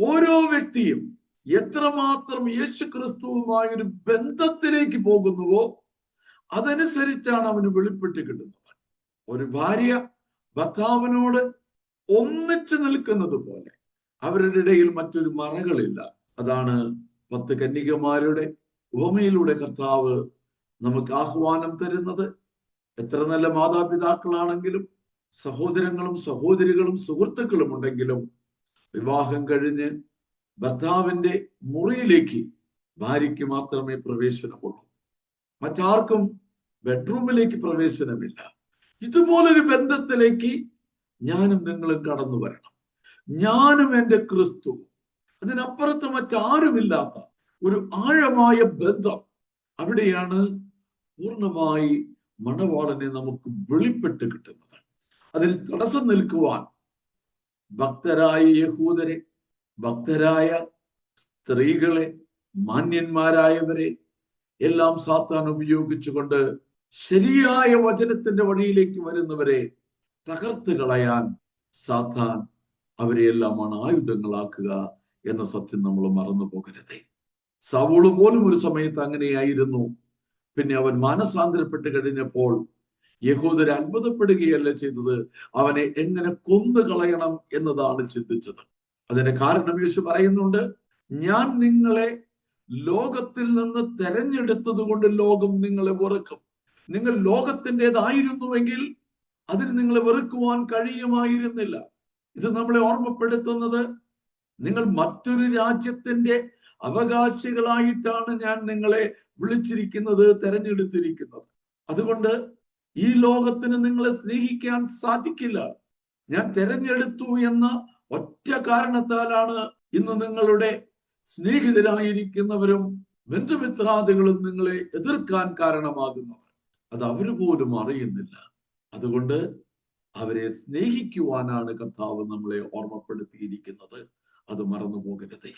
ഓരോ വ്യക്തിയും എത്രമാത്രം യേശു ക്രിസ്തുവുമായ ഒരു ബന്ധത്തിലേക്ക് പോകുന്നുവോ അതനുസരിച്ചാണ് അവന് വെളിപ്പെട്ട് കിട്ടുന്നത് ഒരു ഭാര്യ ഭർത്താവിനോട് ഒന്നിച്ചു നിൽക്കുന്നത് പോലെ അവരുടെ ഇടയിൽ മറ്റൊരു മറകളില്ല. അതാണ് പത്ത് കന്യകമാരുടെ ഉപമയിലൂടെ കർത്താവ് നമുക്ക് ആഹ്വാനം തരുന്നത്. എത്ര നല്ല മാതാപിതാക്കളാണെങ്കിലും സഹോദരങ്ങളും സഹോദരികളും സുഹൃത്തുക്കളും ഉണ്ടെങ്കിലും വിവാഹം കഴിഞ്ഞ് ഭർത്താവിന്റെ മുറിയിലേക്ക് ഭാര്യയ്ക്ക് മാത്രമേ പ്രവേശനമുള്ളൂ. മറ്റാർക്കും ബെഡ്റൂമിലേക്ക് പ്രവേശനമില്ല. ഇതുപോലൊരു ബന്ധത്തിലേക്ക് ഞാനും നിങ്ങളും കടന്നു വരണം. ഞാനും എന്റെ ക്രിസ്തു. അതിനപ്പുറത്ത് മറ്റാരുമില്ലാത്ത ഒരു ആഴമായ ബന്ധം അവിടെയാണ് പൂർണമായി മണവാളനെ നമുക്ക് വെളിപ്പെട്ട് കിട്ടുന്നത്. അതിൽ തടസ്സം നിൽക്കുവാൻ ഭക്തരായ യഹൂദരെ ഭക്തരായ സ്ത്രീകളെ മാന്യന്മാരായവരെ എല്ലാം സാത്താൻ ഉപയോഗിച്ചുകൊണ്ട് ശരിയായ വചനത്തിന്റെ വഴിയിലേക്ക് വരുന്നവരെ തകർത്ത് കളയാൻ സാത്താൻ അവരെയെല്ലാമാണ് ആയുധങ്ങളാക്കുക എന്ന സത്യം നമ്മൾ മറന്നു പോകരുതേ. സവോൾ പോലും ഒരു സമയത്ത് അങ്ങനെയായിരുന്നു. പിന്നെ അവൻ മാനസാന്തരപ്പെട്ട് കഴിഞ്ഞപ്പോൾ യഹൂദർ അത്ഭുതപ്പെടുകയല്ല ചെയ്തത്. അവനെ എങ്ങനെ കൊന്നു കളയണം എന്നതാണ് ചിന്തിച്ചത്. അതിന്റെ കാരണം യേശു പറയുന്നുണ്ട് ഞാൻ നിങ്ങളെ ലോകത്തിൽ നിന്ന് തെരഞ്ഞെടുത്തത് കൊണ്ട് ലോകം നിങ്ങളെ വെറുക്കും. നിങ്ങൾ ലോകത്തിന്റെതായിരുന്നുവെങ്കിൽ അതിന് നിങ്ങളെ വെറുക്കുവാൻ കഴിയുമായിരുന്നില്ല. ഇത് നമ്മളെ ഓർമ്മപ്പെടുത്തുന്നത് നിങ്ങൾ മറ്റൊരു രാജ്യത്തിന്റെ അവകാശികളായിട്ടാണ് ഞാൻ നിങ്ങളെ വിളിച്ചിരിക്കുന്നത് തെരഞ്ഞെടുത്തിരിക്കുന്നത്. അതുകൊണ്ട് ഈ ലോകത്തിന് നിങ്ങളെ സ്നേഹിക്കാൻ സാധിക്കില്ല. ഞാൻ തെരഞ്ഞെടുത്തു എന്ന ഒറ്റ കാരണത്താലാണ് ഇന്ന് നിങ്ങളുടെ സ്നേഹിതരായിരിക്കുന്നവരും ബന്ധുമിത്രാദികളും നിങ്ങളെ എതിർക്കാൻ കാരണമാകുന്നത്. അത് അവർ പോലും അറിയുന്നില്ല. അതുകൊണ്ട് അവരെ സ്നേഹിക്കുവാനാണ് കർത്താവ് നമ്മളെ ഓർമ്മപ്പെടുത്തിയിരിക്കുന്നത്. അത് മറന്നു പോകരുതേ